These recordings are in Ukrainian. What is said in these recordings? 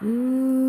Тиша.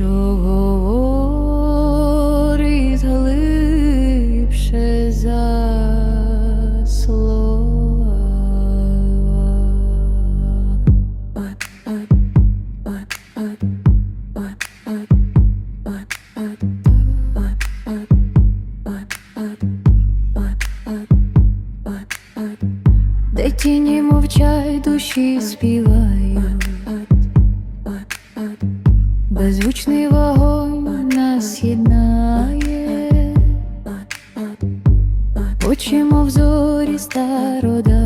Shoo. Очі, мов зорі старода.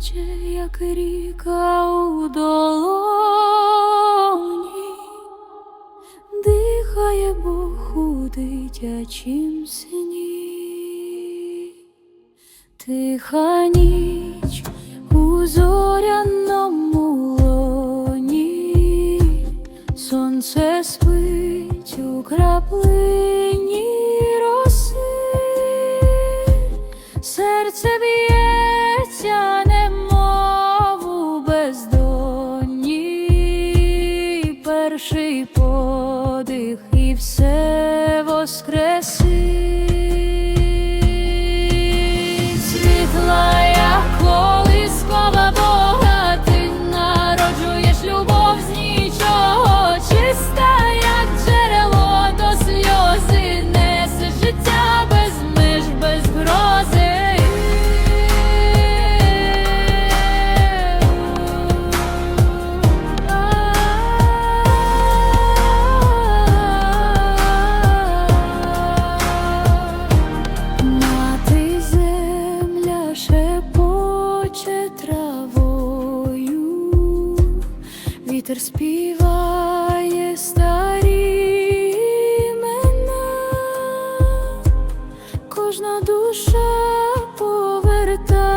тече, як ріка у долоні, дихає Бог у дитячім сні, тиха ніч у зоряному лоні, сонце спить у краплині. Karda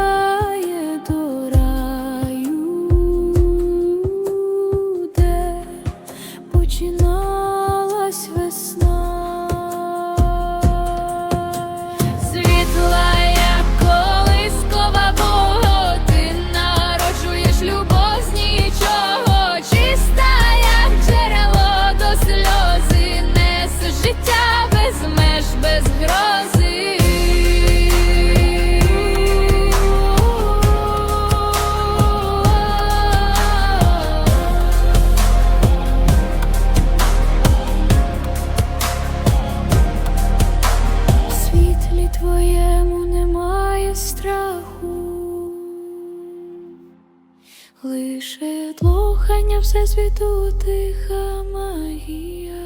всесвіту тиха магія,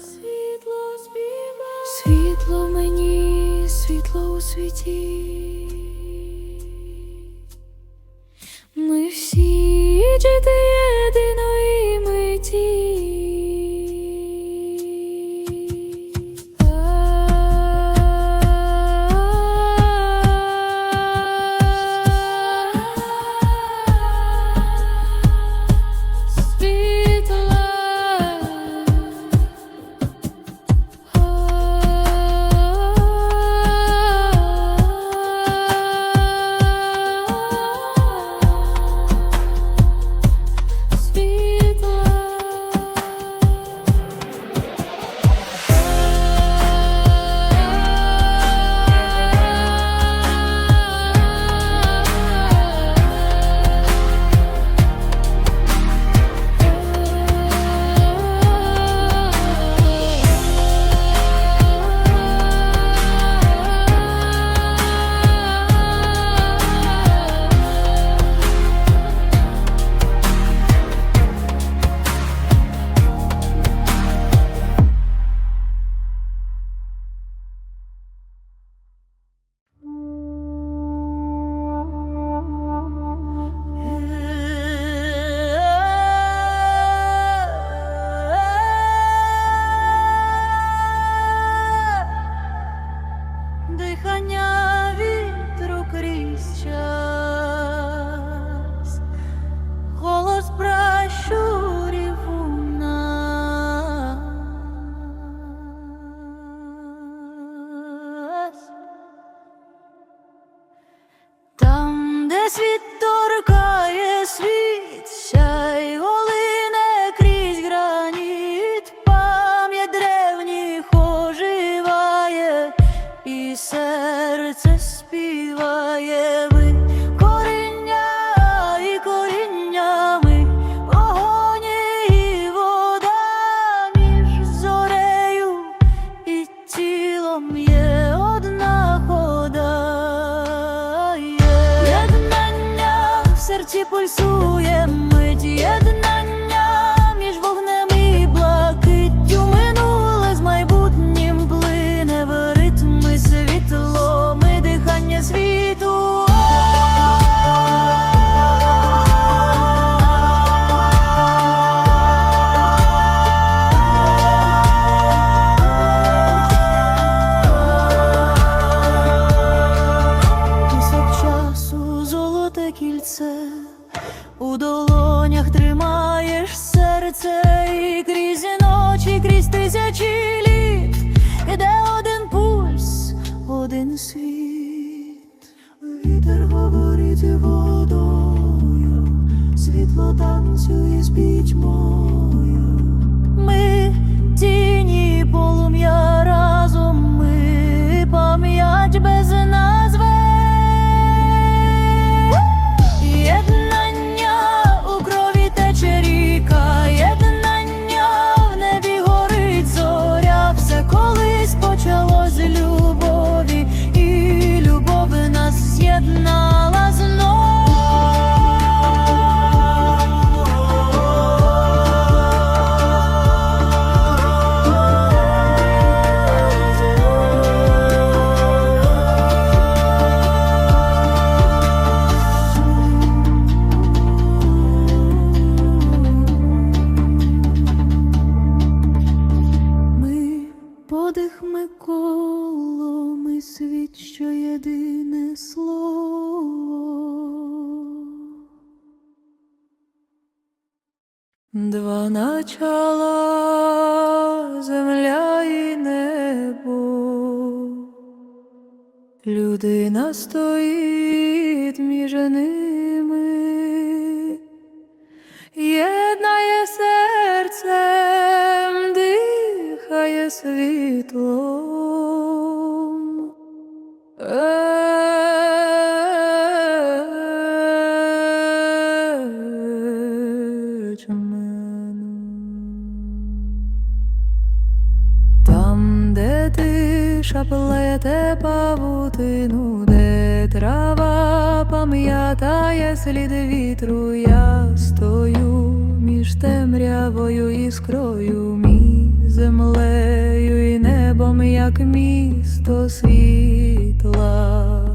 світло співа, світло мені, світло у світі. Ми всі діти є один світ, вітер говорить водою, світло танцює з пітьмою. Два начала земля і небо, людина стоїть між ними, єднає серцем, дихає світло. Тиша плете павутину, де трава пам'ятає слід вітру, я стою між темрявою іскрою, мі землею і небом, як місто світла.